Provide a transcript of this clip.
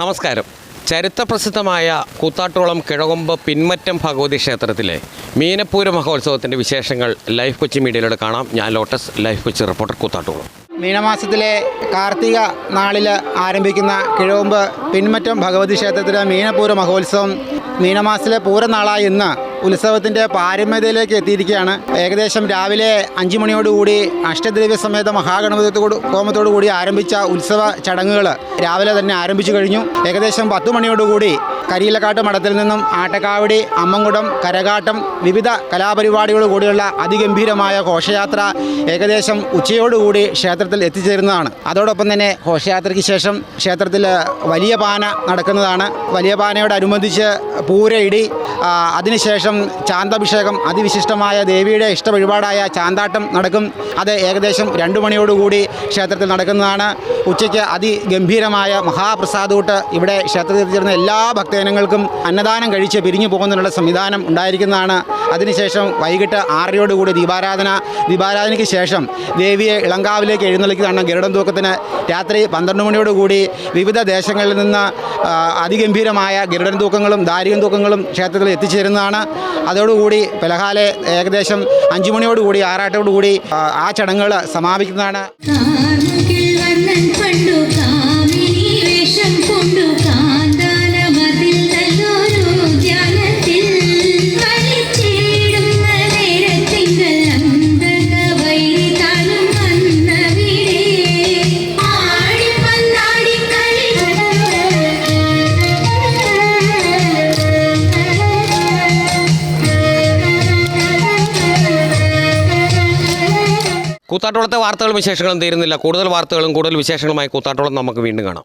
നമസ്കാരം. ചരിത്രപ്രസിദ്ധമായ കൂത്താട്ടോളം കിഴകൊമ്പ് പിന്മറ്റം ഭഗവതി ക്ഷേത്രത്തിലെ മീനപ്പൂര മഹോത്സവത്തിന്റെ വിശേഷങ്ങൾ ലൈഫ് കൊച്ചി മീഡിയയിലൂടെ കാണാം. ഞാൻ lotus life Kochi reporter Koothattukulam. മീനമാസത്തിലെ കാർത്തിക നാളിൽ ആരംഭിക്കുന്ന കിഴവുമ്പ് പിന്മറ്റം ഭഗവതി ക്ഷേത്രത്തിലെ മീനപ്പൂര മഹോത്സവം മീനമാസത്തിലെ പൂരനാളായ ഇന്ന് ഉത്സവത്തിന്റെ പാരമ്യതയിലേക്ക് എത്തിയിരിക്കുകയാണ്. ഏകദേശം രാവിലെ അഞ്ചു മണിയോടുകൂടി അഷ്ടദ്രവ്യ സമേത മഹാഗണപതിയോട് ഹോമത്തോടു കൂടി ആരംഭിച്ച ഉത്സവ ചടങ്ങുകൾ രാവിലെ തന്നെ ആരംഭിച്ചു കഴിഞ്ഞു. ഏകദേശം പത്ത് മണിയോടുകൂടി കരിയിലക്കാട്ട് മഠത്തിൽ നിന്നും ആട്ടക്കാവടി അമ്മങ്കുടം കരകാട്ടം വിവിധ കലാപരിപാടികളോട് കൂടിയുള്ള അതിഗംഭീരമായ ഘോഷയാത്ര ഏകദേശം ഉച്ചയോടുകൂടി ക്ഷേത്രത്തിൽ എത്തിച്ചേരുന്നതാണ്. അതോടൊപ്പം തന്നെ ഘോഷയാത്രയ്ക്ക് ശേഷം ക്ഷേത്രത്തിൽ വലിയ പാന നടക്കുന്നതാണ്. വലിയ പാനയോടനുബന്ധിച്ച് പൂരയിടി അതിനുശേഷം ചാന്താഭിഷേകം അതിവിശിഷ്ടമായ ദേവിയുടെ ഇഷ്ട വഴിപാടായ ചാന്താട്ടം നടക്കും. അത് ഏകദേശം രണ്ടു മണിയോടുകൂടി ക്ഷേത്രത്തിൽ നടക്കുന്നതാണ്. ഉച്ചയ്ക്ക് അതിഗംഭീരമായ മഹാപ്രസാദൂട്ട് ഇവിടെ ക്ഷേത്രത്തിൽ എത്തിച്ചേർന്ന എല്ലാ ഭക്തജനങ്ങൾക്കും അന്നദാനം കഴിച്ച് പിരിഞ്ഞു പോകുന്നതിനുള്ള സംവിധാനം ഉണ്ടായിരിക്കുന്നതാണ്. അതിനുശേഷം വൈകിട്ട് ആറരയോടുകൂടി ദീപാരാധന. ദീപാരാധനയ്ക്ക് ശേഷം ദേവിയെ ഇളങ്കാവിലേക്ക് എഴുന്നള്ളിക്കുന്നതാണ് ഗരുഡം തൂക്കത്തിന്. രാത്രി പന്ത്രണ്ട് മണിയോടുകൂടി വിവിധ ദേശങ്ങളിൽ നിന്ന് അതിഗംഭീരമായ ഗരുഡൻ തൂക്കങ്ങളും ദാരികൻ തൂക്കങ്ങളും ക്ഷേത്രത്തിൽ എത്തിച്ചേരുന്നതാണ്. അതോടുകൂടി പിലഹാലെ ഏകദേശം അഞ്ചു മണിയോടുകൂടി ആറാട്ടോടുകൂടി ആ ചടങ്ങുകൾ സമാപിക്കുന്നതാണ്. കൂത്താട്ടോളത്തെ വാർത്തകളും വിശേഷങ്ങളും തീരുന്നില്ല. കൂടുതൽ വാർത്തകളും കൂടുതൽ വിശേഷങ്ങളുമായി കൂത്താട്ടോളം നമുക്ക് വീണ്ടും കാണാം.